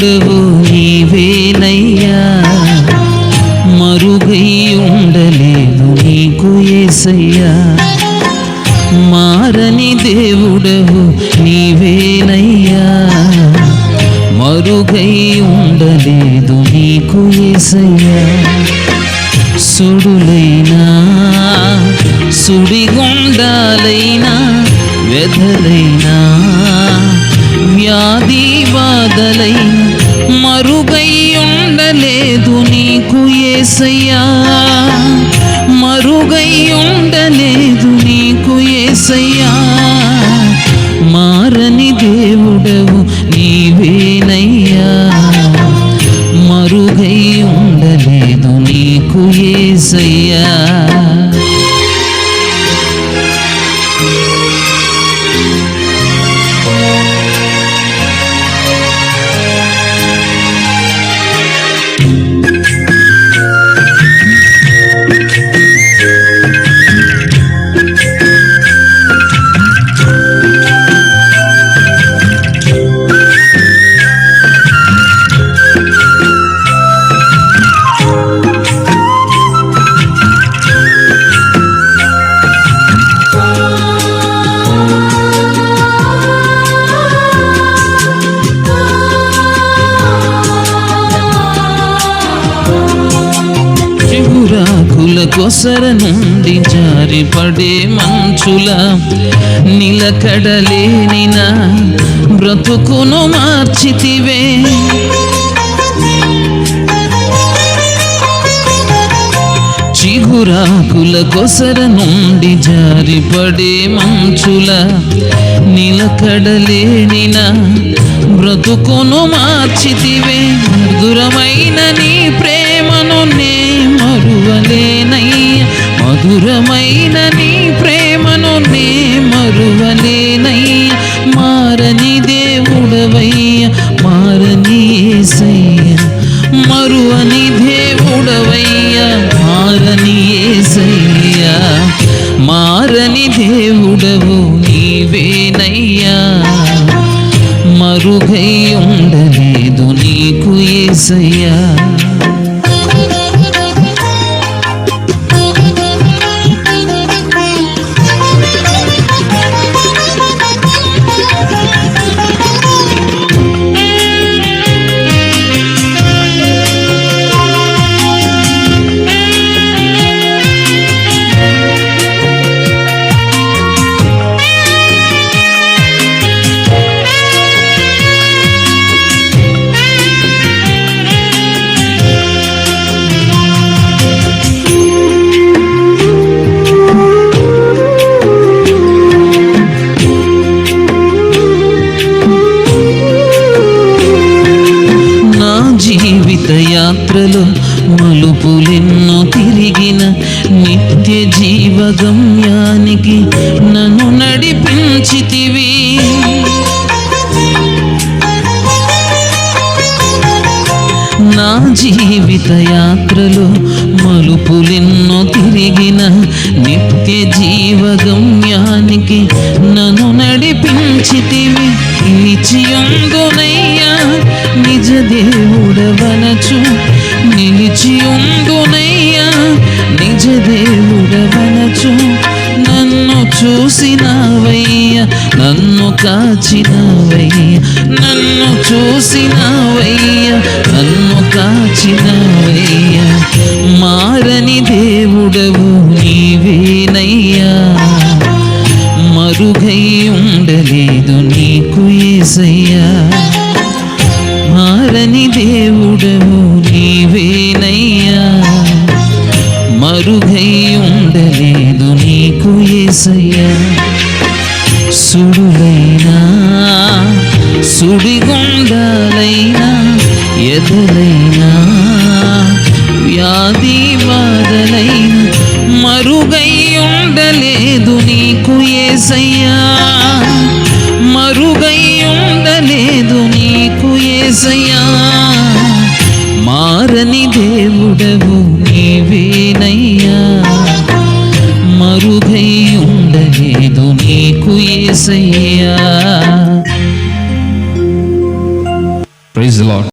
దేవుడవు నీవేనయ్యా మరుగై ఉండలేదు నీకు ఏసయ్యా. మారని దేవుడవు నీవేనయ్యా మరుగై ఉండలేదు నీకు ఏసయ్యా. సుడులైనా సుడిగుండాలైనా వెదలైనా వ్యాధి బాధలైనా మరుగై ఉండలేదు నీకు ఏసయ్యా. మరుగై ఉండలేదు నీకు ఏసయ్యా. చిగురాకుల నుండి జారిపడే మంచుల నిలకడలేనిన బ్రతుకును మార్చితివే. చిగురాకుల కొసర నుండి జారిపడే మంచుల నిలకడలేనిన బ్రతుకును మార్చితివే. మధురమైన నీ ప్రేమను నే మరువలేనై మధురమైన నీ ప్రేమను నే మరువలేనయ్య. మారని దేవుడవయ్య మారని ఏసయ్య. మరువని దేవుడవయ్య మారని ఏసయ్య. మారని దేవుడవు నీవేనయ్యా. మరుగై ఉండలేదు నీకు ఏసయ్యా. యాత్రలో మలుపులెన్నో తిరిగిన నిత్య జీవగమ్యానికి నన్ను నడిపించితివి. నా జీవిత యాత్రలో మలుపులెన్నో తిరిగిన నిత్య జీవగమ్యానికి దేవుడవనచు నిలిచి ఉండునయ్యా నిజ దేవుడవనచు. నన్ను చూసినవయ్య నన్ను కాచినవయ్య నన్ను చూసినవయ్య నన్ను కాచినవయ్య. మారని దేవుడవు నీవే. మరుగై ఉండలేదు నీకు ఏసయ్యా. సుడులైనా సుడిగుండాలైనా ఎదులైనా వ్యాధి బాధలైనా మరుగై ఉండలేదు నీకు ఏసయ్యా. నీకు ఏసయ్యా ప్రైజ్ లాడ్